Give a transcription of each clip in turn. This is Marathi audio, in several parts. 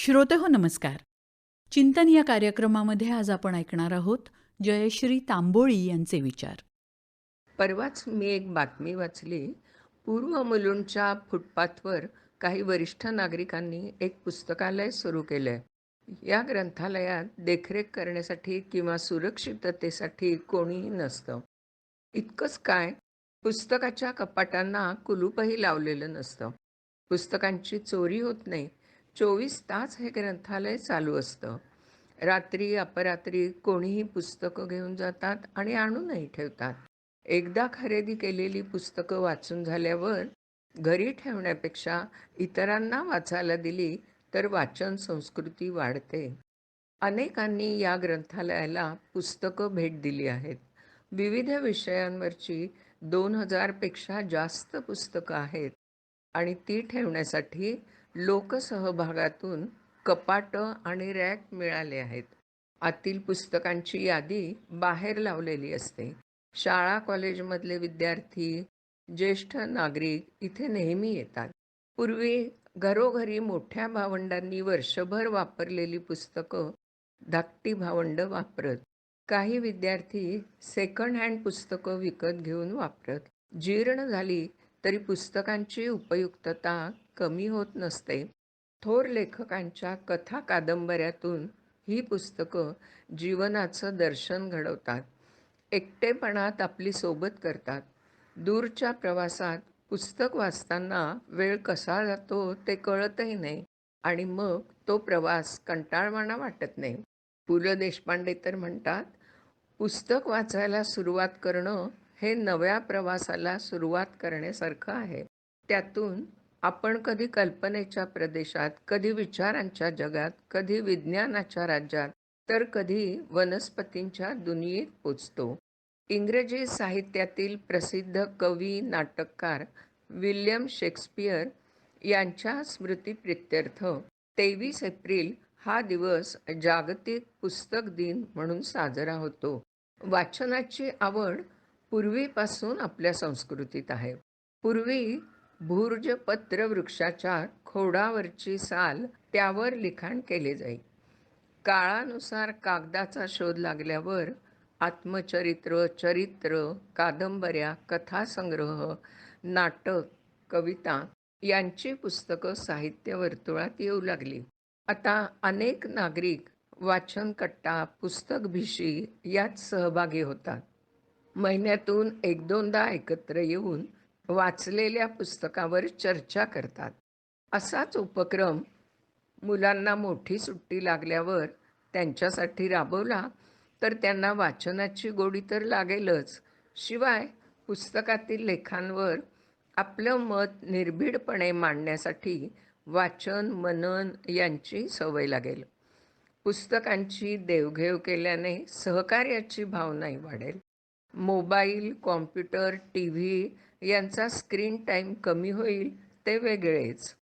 श्रोते हो नमस्कार. चिंतन या कार्यक्रमामध्ये आज आपण ऐकणार आहोत जयश्री तांबोळी यांचे विचार. परवाच मी एक बातमी वाचली. पूर्व मुलुंडच्या फुटपाथवर काही वरिष्ठ नागरिकांनी एक पुस्तकालय सुरू केलं आहे या ग्रंथालयात देखरेख करण्यासाठी किंवा सुरक्षिततेसाठी कोणीही नसतं. इतकंच काय पुस्तकाच्या कपाटांना कुलूपही लावलेलं नसतं. पुस्तकांची चोरी होत नाही चोवीस तास हे ग्रंथालय चालू असतं. रात्री अपरात्री कोणीही पुस्तकं घेऊन जातात आणि आणूनही ठेवतात. एकदा खरेदी केलेली पुस्तकं वाचून झाल्यावर घरी ठेवण्यापेक्षा इतरांना वाचायला दिली तर वाचन संस्कृती वाढते. अनेकांनी या ग्रंथालयाला पुस्तकं भेट दिली आहेत. विविध विषयांवरची दोन हजारपेक्षा जास्त पुस्तकं आहेत आणि ती ठेवण्यासाठी लोकसहभागातून कपाटं आणि रॅक मिळाले आहेत. आतील पुस्तकांची यादी बाहेर लावलेली असते. शाळा कॉलेजमधले विद्यार्थी ज्येष्ठ नागरिक इथे नेहमी येतात. पूर्वी घरोघरी मोठ्या भावंडांनी वर्षभर वापरलेली पुस्तकं धाकटी भावंड वापरत काही विद्यार्थी सेकंड हँड पुस्तकं विकत घेऊन वापरत. जीर्ण झाली तरी पुस्तकांची उपयुक्तता कमी होत नसते. थोर लेखकांच्या कथा कादंबऱ्यातून ही पुस्तकं जीवनाचं दर्शन घडवतात. एकटेपणात आपली सोबत करतात. दूरच्या प्रवासात पुस्तक वाचताना वेळ कसा जातो ते कळतही नाही आणि मग तो प्रवास कंटाळवाणा वाटत नाही. पु ल देशपांडे तर म्हणतात पुस्तक वाचायला सुरुवात करणं हे नव्या प्रवासाला सुरुवात करण्यासारखं आहे. त्यातून आपण कधी कल्पनेच्या प्रदेशात कधी विचारांच्या जगात कधी विज्ञानाच्या राज्यात तर कधी वनस्पतींच्या दुनियेत पोचतो. इंग्रजी साहित्यातील प्रसिद्ध कवी नाटककार विल्यम शेक्सपियर यांच्या स्मृतीप्रित्यर्थ तेवीस एप्रिल हा दिवस जागतिक पुस्तक दिन म्हणून साजरा होतो. वाचनाची आवड पूर्वीपासून आपल्या संस्कृतीत आहे. पूर्वी भूर्जपत्र वृक्षाच्या खोडावरची साल त्यावर लिखाण केले जाई. काळानुसार कागदाचा शोध लागल्यावर आत्मचरित्र चरित्र कादंबऱ्या कथासंग्रह नाटक कविता यांची पुस्तकं साहित्य वर्तुळात येऊ लागली. आता अनेक नागरिक वाचनकट्टा पुस्तक भिशी यात सहभागी होतात. महिन्यातून एक दोनदा एकत्र येऊन वाचलेल्या पुस्तकावर चर्चा करतात. असाच उपक्रम मुलांना मोठी सुट्टी लागल्यावर त्यांच्यासाठी राबवला तर त्यांना वाचनाची गोडी तर लागेलच. शिवाय पुस्तकातील लेखांवर आपलं मत निर्भीडपणे मांडण्यासाठी वाचन मनन यांची सवय लागेल. पुस्तकांची देवघेव केल्याने सहकार्याची भावनाही वाढेल. मोबाईल कॉम्प्युटर टी व्ही यांचा स्क्रीन टाईम कमी होईल ते वेगळेच.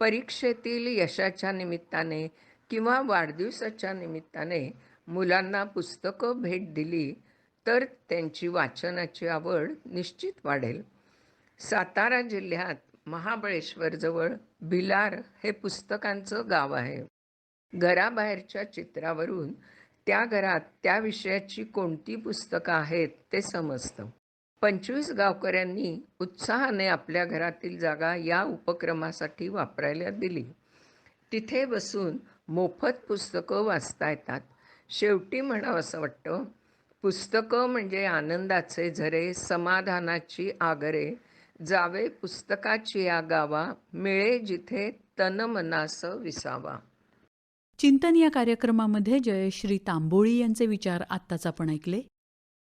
परीक्षेतील यशाच्या निमित्ताने किंवा वाढदिवसाच्या निमित्ताने मुलांना पुस्तकं भेट दिली तर त्यांची वाचनाची आवड निश्चित वाढेल. सातारा जिल्ह्यात महाबळेश्वरजवळ भिलार हे पुस्तकांचं गाव आहे. घराबाहेरच्या चित्रावरून त्या घरात त्या विषयाची कोणती पुस्तकं आहेत ते समजतं. पंचवीस गावकऱ्यांनी उत्साहाने आपल्या घरातील जागा या उपक्रमासाठी वापरायला दिली. तिथे बसून मोफत पुस्तकं वाचता येतात. शेवटी म्हणावं असं वाटतं पुस्तकं म्हणजे आनंदाचे झरे समाधानाची आगरे. जावे पुस्तकाची या गावा मिळे जिथे तन मनास विसावा. चिंतन या कार्यक्रमामध्ये जयश्री तांबोळी यांचे विचार आत्ताच आपण ऐकले.